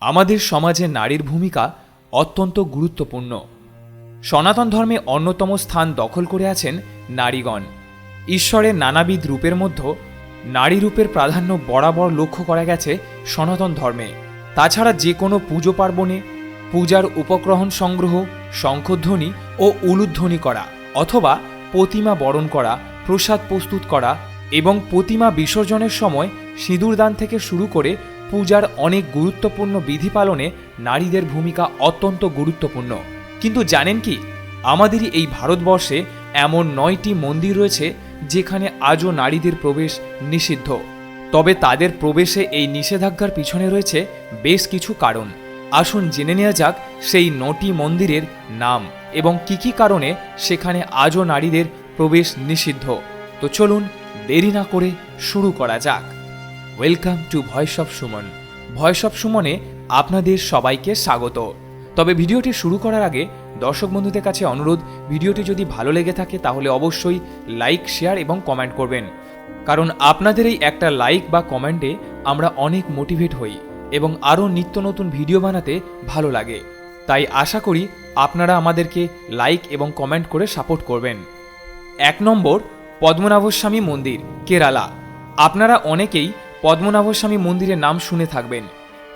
আমাদের সমাজে নারীর ভূমিকা অত্যন্ত গুরুত্বপূর্ণ। সনাতন ধর্মে অন্যতম স্থান দখল করে আছেন নারীগণ। ঈশ্বরের নানাবিধ রূপের মধ্যে নারী রূপের প্রাধান্য বরাবর লক্ষ্য করা গেছে সনাতন ধর্মে। তাছাড়া যে কোনো পুজো পার্বণে পূজার উপগ্রহণ সংগ্রহ, শঙ্খধ্বনি ও উলুধ্বনি করা অথবা প্রতিমা বরণ করা, প্রসাদ প্রস্তুত করা এবং প্রতিমা বিসর্জনের সময় সিঁদুরদান থেকে শুরু করে পূজার অনেক গুরুত্বপূর্ণ বিধি পালনে নারীদের ভূমিকা অত্যন্ত গুরুত্বপূর্ণ। কিন্তু জানেন কি? আমাদেরই এই ভারতবর্ষে এমন নয়টি মন্দির রয়েছে যেখানে আজও নারীদের প্রবেশ নিষিদ্ধ। তবে তাদের প্রবেশে এই নিষেধাজ্ঞার পিছনে রয়েছে বেশ কিছু কারণ। আসুন জেনে নেওয়া যাক সেই নটি মন্দিরের নাম এবং কি কি কারণে সেখানে আজও নারীদের প্রবেশ নিষিদ্ধ। তো চলুন দেরি না করে শুরু করা যাক। Welcome to voice of Suman voice of সুমনে আপনাদের সবাইকে স্বাগত। তবে ভিডিওটি শুরু করার আগে দর্শক বন্ধুদের কাছে অনুরোধ, ভিডিওটি যদি ভালো লেগে থাকে তাহলে অবশ্যই লাইক, শেয়ার এবং কমেন্ট করবেন। কারণ আপনাদের এই একটা লাইক বা কমেন্টে আমরা অনেক মোটিভেট হই এবং আরও নিত্য নতুন ভিডিও বানাতে ভালো লাগে। তাই আশা করি আপনারা আমাদেরকে লাইক এবং কমেন্ট করে সাপোর্ট করবেন। এক নম্বর, পদ্মনাভস্বামী মন্দির, কেরালা। আপনারা অনেকেই পদ্মনাভস্বামী মন্দিরের নাম শুনে থাকবেন।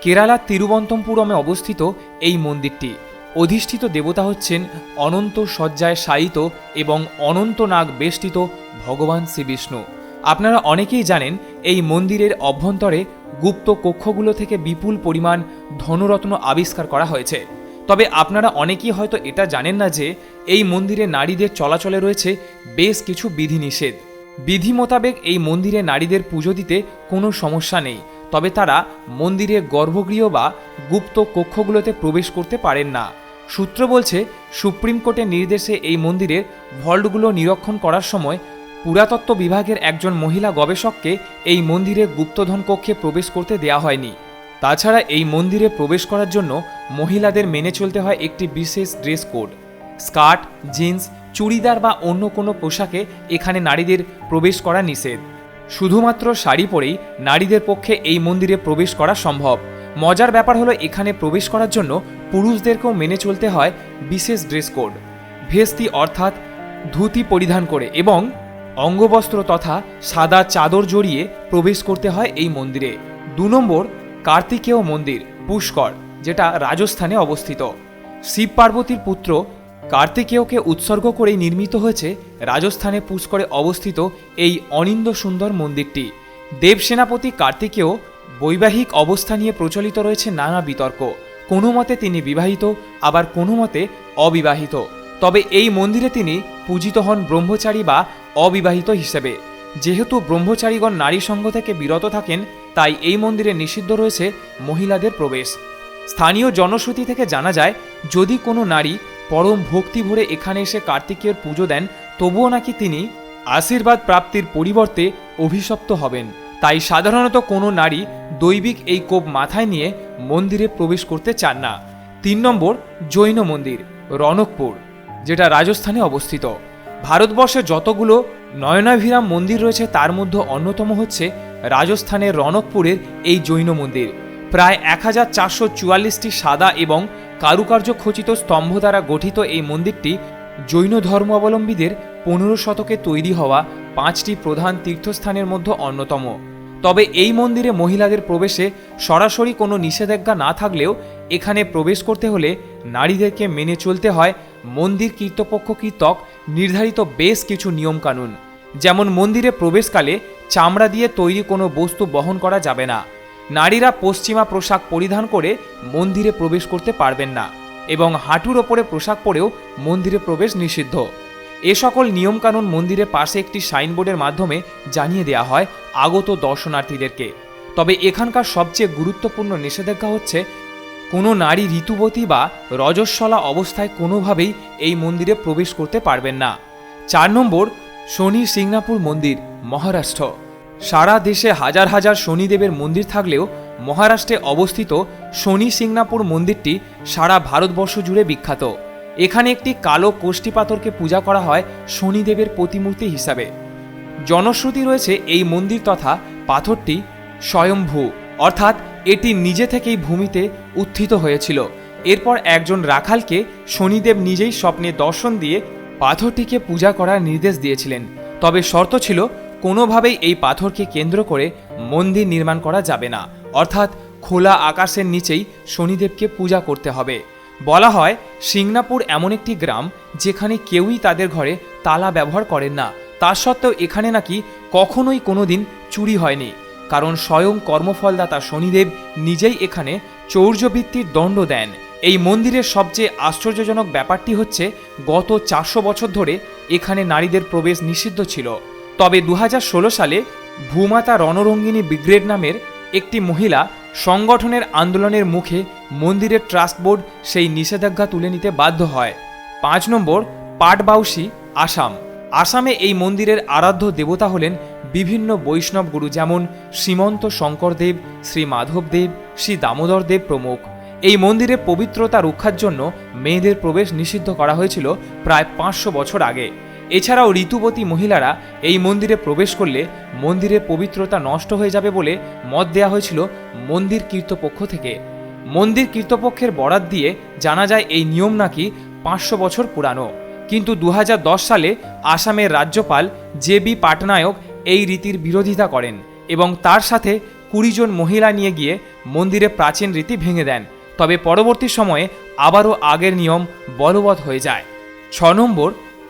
কেরালার তিরুবন্তমপুরমে অবস্থিত এই মন্দিরটি। অধিষ্ঠিত দেবতা হচ্ছেন অনন্ত শয্যায় শায়িত এবং অনন্ত নাগ বেষ্টিত ভগবান শ্রীবিষ্ণু। আপনারা অনেকেই জানেন, এই মন্দিরের অভ্যন্তরে গুপ্ত কক্ষগুলো থেকে বিপুল পরিমাণ ধনরত্ন আবিষ্কার করা হয়েছে। তবে আপনারা অনেকেই হয়তো এটা জানেন না যে, এই মন্দিরে নারীদের চলাচলে রয়েছে বেশ কিছু বিধিনিষেধ। বিধি মোতাবেক এই মন্দিরে নারীদের পুজো দিতে কোনো সমস্যা নেই, তবে তারা মন্দিরের গর্ভগৃহ বা গুপ্ত কক্ষগুলোতে প্রবেশ করতে পারেন না। সূত্র বলছে, সুপ্রিম কোর্টের নির্দেশে এই মন্দিরের ভল্টগুলো নিরীক্ষণ করার সময় পুরাতত্ত্ব বিভাগের একজন মহিলা গবেষককে এই মন্দিরে গুপ্তধন কক্ষে প্রবেশ করতে দেয়া হয়নি। তাছাড়া এই মন্দিরে প্রবেশ করার জন্য মহিলাদের মেনে চলতে হয় একটি বিশেষ dress code. Skirt, jeans churidar বা অন্য কোনো পোশাকে এখানে নারীদের প্রবেশ করা নিষেধ। শুধুমাত্র শাড়ি পরেই নারীদের পক্ষে এই মন্দিরে প্রবেশ করা সম্ভব। মজার ব্যাপার হলো এখানে প্রবেশ করার জন্য পুরুষদেরকেও মেনে চলতে হয় বিশেষ ড্রেস কোড। ভেস্তি অর্থাৎ ধুতি পরিধান করে এবং অঙ্গবস্ত্র তথা সাদা চাদর জড়িয়ে প্রবেশ করতে হয় এই মন্দিরে। দু নম্বর কার্তিকেয় মন্দির, পুষ্কর, যেটা রাজস্থানে অবস্থিত। শিব পার্বতীর পুত্র কার্তিকেয়কে উৎসর্গ করেই নির্মিত হয়েছে রাজস্থানে পুষ্করে অবস্থিত এই অনিন্দ সুন্দর মন্দিরটি। দেব সেনাপতি কার্তিকেয় বৈবাহিক অবস্থা নিয়ে প্রচলিত রয়েছে নানা বিতর্ক। কোনো মতে তিনি বিবাহিত, আবার কোনো মতে অবিবাহিত। তবে এই মন্দিরে তিনি পূজিত হন ব্রহ্মচারী বা অবিবাহিত হিসেবে। যেহেতু ব্রহ্মচারীগণ নারী সঙ্গ থেকে বিরত থাকেন, তাই এই মন্দিরে নিষিদ্ধ রয়েছে মহিলাদের প্রবেশ। স্থানীয় জনশ্রুতি থেকে জানা যায়, যদি কোনো নারী পরম ভক্তি ভরে এখানে এসে কার্তিকের পুজো দেন, তবুও নাকি তিনি আশীর্বাদ প্রাপ্তির পরিবর্তে অভিশপ্ত হবেন। তাই সাধারণত কোনো নারী দৈবিক এই কোপ মাথায় নিয়ে মন্দিরে প্রবেশ করতে চান না। তিন নম্বর, জৈন মন্দির রনকপুর যেটা রাজস্থানে অবস্থিত। ভারতবর্ষে যতগুলো নয়নাভিরাম মন্দির রয়েছে, তার মধ্যে অন্যতম হচ্ছে রাজস্থানের রনকপুরের এই জৈন মন্দির। প্রায় এক হাজার চারশো চুয়াল্লিশটি সাদা এবং কারুকার্য খচিত স্তম্ভ দ্বারা গঠিত এই মন্দিরটি জৈন ধর্মাবলম্বীদের পনেরো শতকে তৈরি হওয়া পাঁচটি প্রধান তীর্থস্থানের মধ্যে অন্যতম। তবে এই মন্দিরে মহিলাদের প্রবেশে সরাসরি কোনো নিষেধাজ্ঞা না থাকলেও এখানে প্রবেশ করতে হলে নারীদেরকে মেনে চলতে হয় মন্দির কীর্তপক্ষ কীর্তক নির্ধারিত বেশ কিছু নিয়মকানুন। যেমন মন্দিরে প্রবেশকালে চামড়া দিয়ে তৈরি কোনো বস্তু বহন করা যাবে না। নারীরা পশ্চিমা পোশাক পরিধান করে মন্দিরে প্রবেশ করতে পারবেন না এবং হাঁটুর ওপরে পোশাক পরেও মন্দিরে প্রবেশ নিষিদ্ধ। এ সকল নিয়মকানুন মন্দিরের পাশে একটি সাইনবোর্ডের মাধ্যমে জানিয়ে দেওয়া হয় আগত দর্শনার্থীদেরকে। তবে এখানকার সবচেয়ে গুরুত্বপূর্ণ নিষেধাজ্ঞা হচ্ছে, কোনো নারী ঋতুবতী বা রজস্বলা অবস্থায় কোনোভাবেই এই মন্দিরে প্রবেশ করতে পারবেন না। চার নম্বর, শনি সিংনাপুর মন্দির, মহারাষ্ট্র। সারা দেশে হাজার হাজার শনিদেবের মন্দির থাকলেও মহারাষ্ট্রে অবস্থিত শনি সিংনাপুর মন্দিরটি সারা ভারতবর্ষ জুড়ে বিখ্যাত। এখানে একটি কালো কোষ্ঠী পাথরকে পূজা করা হয় শনিদেবের প্রতিমূর্তি হিসাবে। জনশ্রুতি রয়েছে এই মন্দির তথা পাথরটি স্বয়ম্ভূ, অর্থাৎ এটি নিজে থেকেই ভূমিতে উত্থিত হয়েছিল। এরপর একজন রাখালকে শনিদেব নিজেই স্বপ্নে দর্শন দিয়ে পাথরটিকে পূজা করার নির্দেশ দিয়েছিলেন। তবে শর্ত ছিল কোনোভাবেই এই পাথরকে কেন্দ্র করে মন্দির নির্মাণ করা যাবে না। অর্থাৎ খোলা আকাশের নিচেই শনিদেবকে পূজা করতে হবে। বলা হয়, সিংনাপুর এমন একটি গ্রাম যেখানে কেউই তাদের ঘরে তালা ব্যবহার করেন না। তা সত্ত্বেও এখানে নাকি কখনোই কোনোদিন চুরি হয়নি। কারণ স্বয়ং কর্মফলদাতা শনিদেব নিজেই এখানে চৌর্যবৃত্তির দণ্ড দেন। এই মন্দিরের সবচেয়ে আশ্চর্যজনক ব্যাপারটি হচ্ছে, গত চারশো বছর ধরে এখানে নারীদের প্রবেশ নিষিদ্ধ ছিল। তবে দু হাজার ষোলো সালে ভূমাতা রণরঙ্গিনী ব্রিগেড নামের একটি মহিলা সংগঠনের আন্দোলনের মুখে মন্দিরের ট্রাস্ট বোর্ড সেই নিষেধাজ্ঞা তুলে নিতে বাধ্য হয়। পাঁচ নম্বর, পাটবাউসি, আসাম। আসামে এই মন্দিরের আরাধ্য দেবতা হলেন বিভিন্ন বৈষ্ণব গুরু যেমন শ্রীমন্ত শঙ্করদেব, শ্রী মাধবদেব, শ্রী দামোদর দেব প্রমুখ। এই মন্দিরে পবিত্রতা রক্ষার জন্য মেয়েদের প্রবেশ নিষিদ্ধ করা হয়েছিল প্রায় পাঁচশো বছর আগে। এছাড়াও ঋতুবতী মহিলারা এই মন্দিরে প্রবেশ করলে মন্দিরের পবিত্রতা নষ্ট হয়ে যাবে বলে মত দেওয়া হয়েছিল মন্দির কীর্তপক্ষ থেকে। মন্দির কীর্তপক্ষের বরাত দিয়ে জানা যায় এই নিয়ম নাকি পাঁচশো বছর পুরানো। কিন্তু দু হাজার দশ সালে আসামের রাজ্যপাল জে বি পাটনায়ক এই রীতির বিরোধিতা করেন এবং তার সাথে কুড়ি জন মহিলা নিয়ে গিয়ে মন্দিরে প্রাচীন রীতি ভেঙে দেন। তবে পরবর্তী সময়ে আবারও আগের নিয়ম বলবৎ হয়ে যায়। ছ নম্বর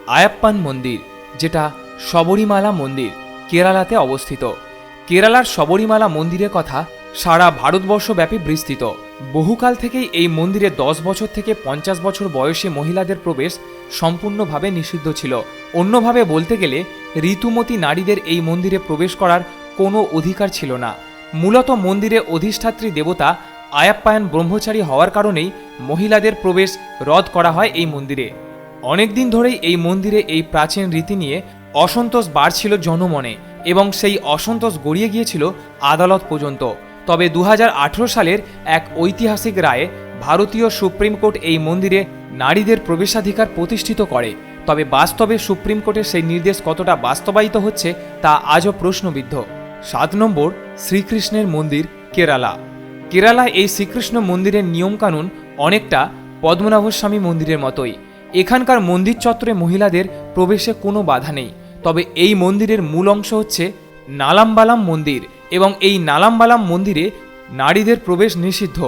আয়াপ্পান মন্দির, যেটা শবরীমালা মন্দির, কেরালাতে অবস্থিত। কেরালার শবরীমালা মন্দিরের কথা সারা ভারতবর্ষব্যাপী বিস্তৃত। বহুকাল থেকেই এই মন্দিরে দশ বছর থেকে পঞ্চাশ বছর বয়সী মহিলাদের প্রবেশ সম্পূর্ণভাবে নিষিদ্ধ ছিল। অন্যভাবে বলতে গেলে, ঋতুমতী নারীদের এই মন্দিরে প্রবেশ করার কোনো অধিকার ছিল না। মূলত মন্দিরে অধিষ্ঠাত্রী দেবতা আয়াপ্পায়ন ব্রহ্মচারী হওয়ার কারণেই মহিলাদের প্রবেশ রদ করা হয় এই মন্দিরে। অনেকদিন ধরেই এই মন্দিরে এই প্রাচীন রীতি নিয়ে অসন্তোষ বাড়ছিল জনমনে এবং সেই অসন্তোষ গড়িয়ে গিয়েছিল আদালত পর্যন্ত। তবে দু হাজার আঠারো সালের এক ঐতিহাসিক রায়ে ভারতীয় সুপ্রিম কোর্ট এই মন্দিরে নারীদের প্রবেশাধিকার প্রতিষ্ঠিত করে। তবে বাস্তবে সুপ্রিম কোর্টের সেই নির্দেশ কতটা বাস্তবায়িত হচ্ছে তা আজও প্রশ্নবিদ্ধ। সাত নম্বর, শ্রীকৃষ্ণের মন্দির, কেরালা। কেরালা এই শ্রীকৃষ্ণ মন্দিরের নিয়মকানুন অনেকটা পদ্মনাভস্বামী মন্দিরের মতোই। এখানকার মন্দির চত্বরে মহিলাদের প্রবেশে কোনো বাধা নেই। তবে এই মন্দিরের মূল অংশ হচ্ছে নালামবালাম মন্দির এবং এই নালামবালাম মন্দিরে নারীদের প্রবেশ নিষিদ্ধ।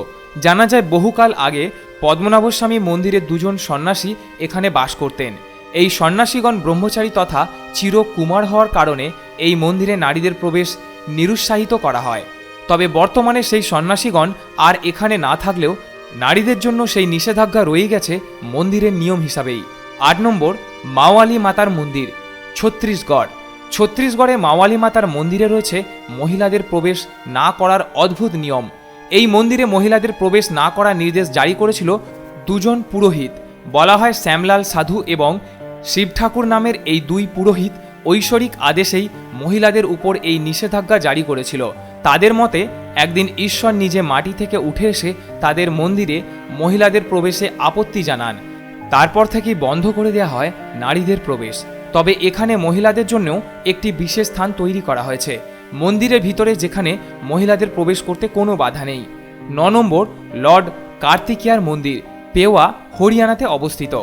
জানা যায় বহুকাল আগে পদ্মনাভস্বামী মন্দিরে দুজন সন্ন্যাসী এখানে বাস করতেন। এই সন্ন্যাসীগণ ব্রহ্মচারী তথা চির কুমার হওয়ার কারণে এই মন্দিরে নারীদের প্রবেশ নিরুৎসাহিত করা হয়। তবে বর্তমানে সেই সন্ন্যাসীগণ আর এখানে না থাকলেও নারীদের জন্য সেই নিষেধাজ্ঞা রয়ে গেছে মন্দিরের নিয়ম হিসাবেই। আট নম্বর, মাওয়ালি মাতার মন্দির ছত্তিশগড় ছত্তিশগড়ে মাওয়ালি মাতার মন্দিরে রয়েছে মহিলাদের প্রবেশ না করার অদ্ভুত নিয়ম। এই মন্দিরে মহিলাদের প্রবেশ না করার নির্দেশ জারি করেছিল দুজন পুরোহিত। বলা হয় শ্যামলাল সাধু এবং শিব ঠাকুর নামের এই দুই পুরোহিত ঐশ্বরিক আদেশেই মহিলাদের উপর এই নিষেধাজ্ঞা জারি করেছিল। তাদের মতে, একদিন ঈশ্বর নিজে মাটি থেকে উঠে এসে তাদের মন্দিরে মহিলাদের প্রবেশে আপত্তি জানান। তারপর থেকেই বন্ধ করে দেওয়া হয় নারীদের প্রবেশ। তবে এখানে মহিলাদের জন্যও একটি বিশেষ স্থান তৈরি করা হয়েছে। মন্দিরের ভিতরে যেখানে মহিলাদের প্রবেশ করতে কোনো বাধা নেই। ন নম্বর, লর্ড কার্তিকিয়ার মন্দির, পেওয়া, হরিয়ানাতে অবস্থিত।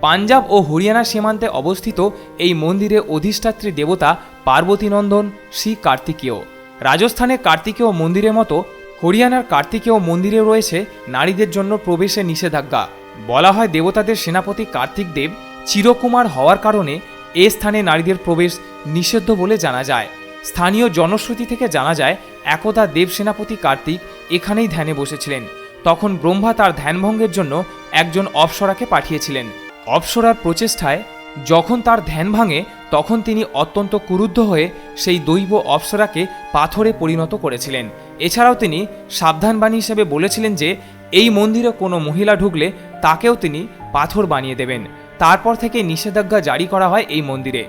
পাঞ্জাব ও হরিয়ানা সীমান্তে অবস্থিত এই মন্দিরে অধিষ্ঠাত্রী দেবতা পার্বতীনন্দন শ্রী কার্তিকেয়। রাজস্থানে কার্তিকেয় মন্দিরের মতো, হরিয়ানার কার্তিকেয় মন্দিরে রয়েছে নারীদের জন্য প্রবেশে নিষেধাজ্ঞা। বলা হয় দেবতাদের সেনাপতি কার্তিক দেব চিরকুমার হওয়ার কারণে এ স্থানে নারীদের প্রবেশ নিষিদ্ধ বলে জানা যায়। স্থানীয় জনশ্রুতি থেকে জানা যায়, একদা দেব সেনাপতি কার্তিক এখানেই ধ্যানে বসেছিলেন। তখন ব্রহ্মা তার ধ্যানভঙ্গের জন্য একজন অপ্সরাকে পাঠিয়েছিলেন। অপ্সরার প্রচেষ্টায় যখন তার ধ্যান ভাঙে তখন তিনি অত্যন্ত ক্রুদ্ধ হয়ে সেই দৈব অপ্সরাকে পাথরে পরিণত করেছিলেন। এছাড়াও তিনি সাবধানবাণী হিসেবে বলেছিলেন যে, এই মন্দিরে কোনো মহিলা ঢুকলে তাকেও তিনি পাথর বানিয়ে দেবেন। তারপর থেকে নিষেধাজ্ঞা জারি করা হয় এই মন্দিরে।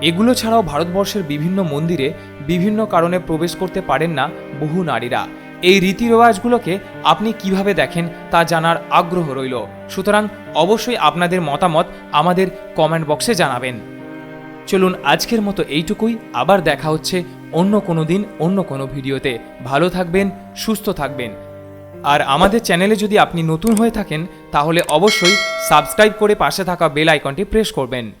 এগুলো ছাড়াও ভারতবর্ষের বিভিন্ন মন্দিরে বিভিন্ন কারণে প্রবেশ করতে পারেন না বহু নারীরা। এই রীতি রেওয়াজগুলোকে আপনি কীভাবে দেখেন তা জানার আগ্রহ রইল। সুতরাং অবশ্যই আপনাদের মতামত আমাদের কমেন্ট বক্সে জানাবেন। চলুন আজকের মতো এইটুকুই। আবার দেখা হচ্ছে অন্য কোনো দিন, অন্য কোনো ভিডিওতে। ভালো থাকবেন, সুস্থ থাকবেন। আর আমাদের চ্যানেলে যদি আপনি নতুন হয়ে থাকেন, তাহলে অবশ্যই সাবস্ক্রাইব করে পাশে থাকা বেল আইকনটি প্রেস করবেন।